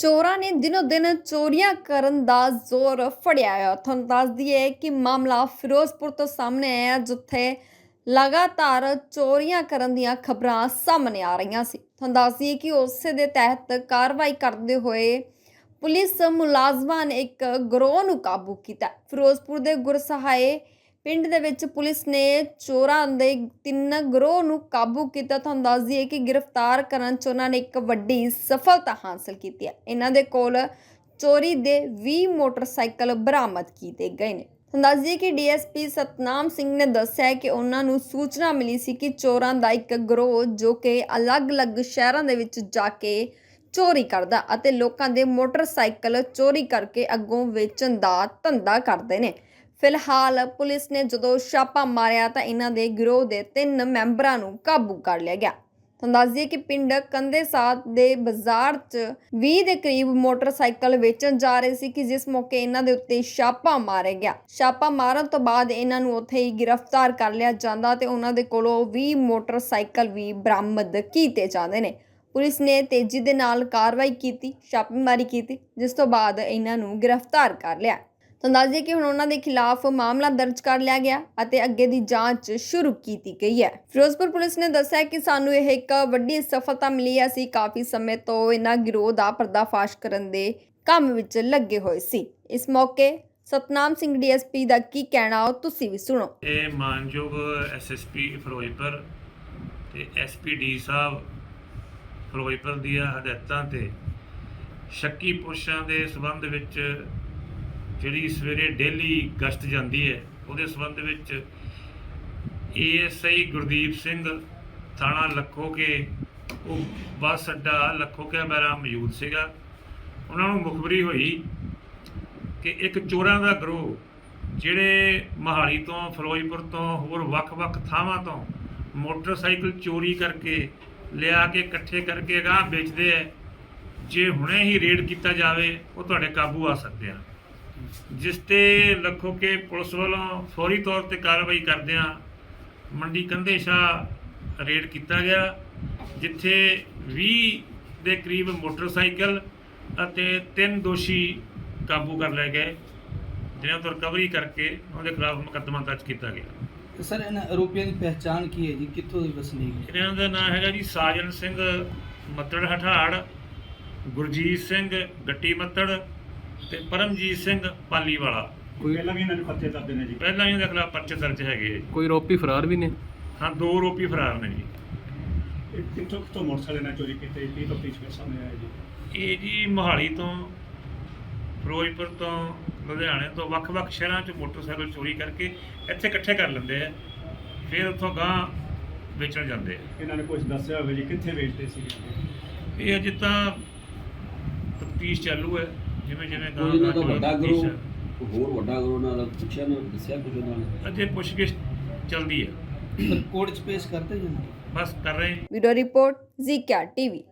ਚੋਰਾਂ ਨੇ ਦਿਨੋ ਦਿਨ ਚੋਰੀਆਂ ਕਰਨ ਦਾ ਜ਼ੋਰ ਫੜਿਆ ਹੈ ਤੁਹਾਨੂੰ ਦੱਸ ਦਈਏ ਕਿ ਮਾਮਲਾ ਫਿਰੋਜ਼ਪੁਰ ਤੋਂ ਸਾਹਮਣੇ ਆਇਆ ਜਿੱਥੇ ਲਗਾਤਾਰ ਚੋਰੀਆਂ ਕਰਨ ਦੀਆਂ ਖਬਰਾਂ ਸਾਹਮਣੇ ਆ ਰਹੀਆਂ ਸੀ। ਤੁਹਾਨੂੰ ਦੱਸ ਦਈਏ ਕਿ ਉਸੇ ਦੇ ਤਹਿਤ ਕਾਰਵਾਈ ਕਰਦੇ ਹੋਏ ਪੁਲਿਸ ਮੁਲਾਜ਼ਮਾਂ ਨੇ ਇੱਕ ਗਰੋਹ ਨੂੰ ਕਾਬੂ ਕੀਤਾ। ਫਿਰੋਜ਼ਪੁਰ ਦੇ ਗੁਰਸਹਾਏ ਪਿੰਡ ਦੇ ਵਿੱਚ ਪੁਲਿਸ ਨੇ ਚੋਰਾਂ ਦੇ ਤਿੰਨ ਗਰੋਹ ਨੂੰ ਕਾਬੂ ਕੀਤਾ। ਤੁਹਾਨੂੰ ਦੱਸ ਦਈਏ ਕਿ ਗ੍ਰਿਫਤਾਰ ਕਰਨ 'ਚ ਉਹਨਾਂ ਨੇ ਇੱਕ ਵੱਡੀ ਸਫਲਤਾ ਹਾਸਲ ਕੀਤੀ ਹੈ। ਇਹਨਾਂ ਦੇ ਕੋਲ ਚੋਰੀ ਦੇ 20 ਮੋਟਰਸਾਈਕਲ ਬਰਾਮਦ ਕੀਤੇ ਗਏ ਨੇ। ਤੁਹਾਨੂੰ ਦੱਸ ਦਈਏ ਕਿ ਡੀਐਸਪੀ ਸਤਨਾਮ ਸਿੰਘ ਨੇ ਦੱਸਿਆ ਕਿ ਉਹਨਾਂ ਨੂੰ ਸੂਚਨਾ ਮਿਲੀ ਸੀ ਕਿ ਚੋਰਾਂ ਦਾ ਇੱਕ ਗਰੋਹ ਜੋ ਕਿ ਅਲੱਗ-ਅਲੱਗ ਸ਼ਹਿਰਾਂ ਦੇ ਵਿੱਚ ਜਾ ਕੇ ਚੋਰੀ ਕਰਦਾ ਅਤੇ ਲੋਕਾਂ ਦੇ ਮੋਟਰਸਾਈਕਲ ਚੋਰੀ ਕਰਕੇ ਅੱਗੋਂ ਵੇਚਣ ਦਾ ਧੰਦਾ ਕਰਦੇ ਨੇ। ਫਿਲਹਾਲ ਪੁਲਿਸ ਨੇ ਜਦੋਂ ਛਾਪਾ ਮਾਰਿਆ ਤਾਂ ਇਹਨਾਂ ਦੇ ਗਿਰੋਹ ਦੇ ਤਿੰਨ ਮੈਂਬਰਾਂ ਨੂੰ ਕਾਬੂ ਕਰ ਲਿਆ ਗਿਆ। ਤੁਹਾਨੂੰ ਦੱਸ ਦਈਏ ਕਿ ਪਿੰਡ ਕੰਦੇ ਦੇ ਬਾਜ਼ਾਰ 'ਚ 20 ਦੇ ਕਰੀਬ ਮੋਟਰਸਾਈਕਲ ਵੇਚਣ ਜਾ ਰਹੇ ਸੀ ਕਿ ਜਿਸ ਮੌਕੇ ਇਹਨਾਂ ਦੇ ਉੱਤੇ ਛਾਪਾ ਮਾਰਿਆ ਗਿਆ। ਛਾਪਾ ਮਾਰਨ ਤੋਂ ਬਾਅਦ ਇਹਨਾਂ ਨੂੰ ਉੱਥੇ ਹੀ ਗ੍ਰਿਫਤਾਰ ਕਰ ਲਿਆ ਜਾਂਦਾ ਤੇ ਉਹਨਾਂ ਦੇ ਕੋਲੋਂ 20 ਮੋਟਰਸਾਈਕਲ ਵੀ ਬਰਾਮਦ ਕੀਤੇ ਜਾਂਦੇ ਨੇ। ਪੁਲਿਸ ਨੇ ਤੇਜ਼ੀ ਦੇ ਨਾਲ ਕਾਰਵਾਈ ਕੀਤੀ, ਛਾਪੇਮਾਰੀ ਕੀਤੀ, ਜਿਸ ਤੋਂ ਬਾਅਦ ਇਹਨਾਂ ਨੂੰ ਗ੍ਰਿਫਤਾਰ ਕਰ ਲਿਆ। ਤਾਂ ਦੱਸ ਦਈਏ ਕਿ ਹੁਣ ਉਹਨਾਂ ਦੇ ਖਿਲਾਫ ਮਾਮਲਾ ਦਰਜ ਕਰ ਲਿਆ ਗਿਆ ਅਤੇ ਅੱਗੇ ਦੀ ਜਾਂਚ ਸ਼ੁਰੂ ਕੀਤੀ ਗਈ ਹੈ। ਫਿਰੋਜ਼ਪੁਰ ਪੁਲਿਸ ਨੇ ਦੱਸਿਆ ਕਿ ਸਾਨੂੰ ਇਹ ਇੱਕ ਵੱਡੀ ਸਫਲਤਾ ਮਿਲੀ ਹੈ। ਅਸੀਂ ਕਾਫੀ ਸਮੇਂ ਤੋਂ ਇਹਨਾਂ ਗਿਰੋਹ ਦਾ ਪਰਦਾਫਾਸ਼ ਕਰਨ ਦੇ ਕੰਮ ਵਿੱਚ ਲੱਗੇ ਹੋਏ ਸੀ। ਇਸ ਮੌਕੇ ਸਤਨਾਮ ਸਿੰਘ ਡੀਐਸਪੀ ਦਾ ਕੀ ਕਹਿਣਾ, ਉਹ ਤੁਸੀਂ ਵੀ ਸੁਣੋ। ਇਹ ਮਾਨਯੋਗ ਐਸਐਸਪੀ ਫਿਰੋਜ਼ਪੁਰ ਤੇ ਐਸਪੀਡੀ ਸਾਹਿਬ ਫਿਰੋਜ਼ਪੁਰ ਦੀਆਂ ਹਦਾਇਤਾਂ ਤੇ ਸ਼ੱਕੀ ਪੁਰਸ਼ਾਂ ਦੇ ਸਬੰਧ ਵਿੱਚ ਜਿਹੜੀ ਸਵੇਰੇ ਡੇਲੀ ਗਸ਼ਤ ਜਾਂਦੀ ਹੈ, ਉਹਦੇ ਸਬੰਧ ਵਿੱਚ ਏਐਸਆਈ ਗੁਰਦੀਪ ਸਿੰਘ ਥਾਣਾ ਲੱਖੋਕੇ, ਉਹ ਬੱਸ ਅੱਡਾ ਲੱਖੋਕੇ ਮੇਰਾ ਮੌਜੂਦ ਸੀਗਾ। ਉਹਨਾਂ ਨੂੰ ਮੁਖਬਰੀ ਹੋਈ ਕਿ ਇੱਕ ਚੋਰਾਂ ਦਾ ਗਰੋਹ ਜਿਹੜੇ ਮਹਾਲੀ ਤੋਂ, ਫਿਰੋਜ਼ਪੁਰ ਤੋਂ, ਹੋਰ ਵੱਖ-ਵੱਖ ਥਾਵਾਂ ਤੋਂ ਮੋਟਰਸਾਈਕਲ ਚੋਰੀ ਕਰਕੇ ਲਿਆ ਕੇ, ਇਕੱਠੇ ਕਰਕੇ ਅਗਾਂਹ ਵੇਚਦੇ ਐ ਜੇ ਹੁਣੇ ਹੀ ਰੇਡ ਕੀਤਾ ਜਾਵੇ, ਉਹ ਤੁਹਾਡੇ ਕਾਬੂ ਆ ਸਕਦੇ ਆ ਜਿਸ ਤੇ ਲੱਖੋ ਕੇ ਪੁਲਿਸ ਵੱਲੋਂ ਫੌਰੀ ਤੌਰ ਤੇ ਕਾਰਵਾਈ ਕਰਦਿਆਂ ਮੰਡੀ ਕੰਧੇ ਸ਼ਾਹ ਰੇਡ ਕੀਤਾ ਗਿਆ ਜਿੱਥੇ 20 ਦੇ ਕਰੀਬ ਮੋਟਰਸਾਈਕਲ ਅਤੇ ਤਿੰਨ ਦੋਸ਼ੀ ਕਾਬੂ ਕਰ ਲਏ ਗਏ ਜਿਨ੍ਹਾਂ ਤੋਂ ਰਿਕਵਰੀ ਕਰਕੇ ਉਹਦੇ ਖਿਲਾਫ ਮੁਕੱਦਮਾ ਦਰਜ ਕੀਤਾ ਗਿਆ। ਸਰ ਇਹਨਾਂ ਆਰੋਪੀਆਂ ਦੀ ਪਹਿਚਾਣ ਕੀ ਹੈ ਜੀ? ਕਿੱਥੋਂ ਦੇ ਵਸਨੀਕ ਇਹਨਾਂ ਦਾ ਨਾਮ ਹੈਗਾ ਜੀ ਸਾਜਨ ਸਿੰਘ ਮੱਤੜ ਹਠਾੜ ਗੁਰਜੀਤ ਸਿੰਘ ਗੱਟੀ ਮੱਤੜ ਤੇ ਪਰਮਜੀਤ ਸਿੰਘ ਪਾਲੀ ਵਾਲਾ ਕੋਈ ਪਹਿਲਾਂ ਵੀ ਇਹਨਾਂ ਨੂੰ ਪਰਚੇ ਦਰਜ ਨੇ ਜੀ? ਪਹਿਲਾਂ ਵੀ ਇਹਦੇ ਖਿਲਾਫ ਪਰਚੇ ਦਰਜ ਹੈਗੇ ਆ ਜੀ। ਕੋਈ ਆਰੋਪੀ ਫਰਾਰ ਵੀ ਨੇ? ਹਾਂ ਦੋ ਰੋਪੀ ਫਰਾਰ ਨੇ ਜੀ। ਇਹ ਕਿੱਥੋਂ ਕਿੱਥੋਂ ਮੋਟਰਸਾਈਕਲ ਨਾਲ ਚੋਰੀ ਕੀਤੇ? ਕੀ ਤਫਤੀਸ਼ ਵਿੱਚ ਸਾਹਮਣੇ ਆਇਆ ਜੀ? ਇਹ ਜੀ ਮੋਹਾਲੀ ਤੋਂ ਫਿਰੋਜ਼ਪੁਰ ਤੋਂ ਲੁਧਿਆਣੇ ਤੋਂ ਵੱਖ-ਵੱਖ ਸ਼ਹਿਰਾਂ 'ਚ ਮੋਟਰਸਾਈਕਲ ਚੋਰੀ ਕਰਕੇ ਇੱਥੇ ਇਕੱਠੇ ਕਰ ਲੈਂਦੇ ਆ ਫਿਰ ਉੱਥੋਂ ਗਾਂ ਵੇਚਣ ਜਾਂਦੇ ਆ। ਇਹਨਾਂ ਨੇ ਕੁਝ ਦੱਸਿਆ ਹੋਵੇ ਜੀ ਕਿੱਥੇ ਵੇਚਦੇ ਸੀ ਇਹ ਅਜੇ ਤਾਂ ਤਫਤੀਸ਼ ਚਾਲੂ ਹੈ। ਜਿਵੇਂ ਜਿਵੇਂ ਕੋਈ ਇਹਨਾਂ ਦਾ ਵੱਡਾ ਗਰੋਹ ਹੈ। ਹੋਰ ਵੱਡਾ ਗਰੋਹ ਨਾਲ ਪੁੱਛਿਆ ਨਾ ਦੱਸਿਆ ਕੁਝ ਉਹਨਾਂ ਨੇ? ਅਜੇ ਪੁੱਛਗਿੱਛ ਚੱਲਦੀ ਹੈ। ਕੋਰਟ 'ਚ ਪੇਸ਼ ਕਰਤੇ ਜੀ ਬਸ ਕਰ ਰਹੇ। ਵੀਡੀਓ ਰਿਪੋਰਟ ਜ਼ੀਕਿਆ ਟੀਵੀ।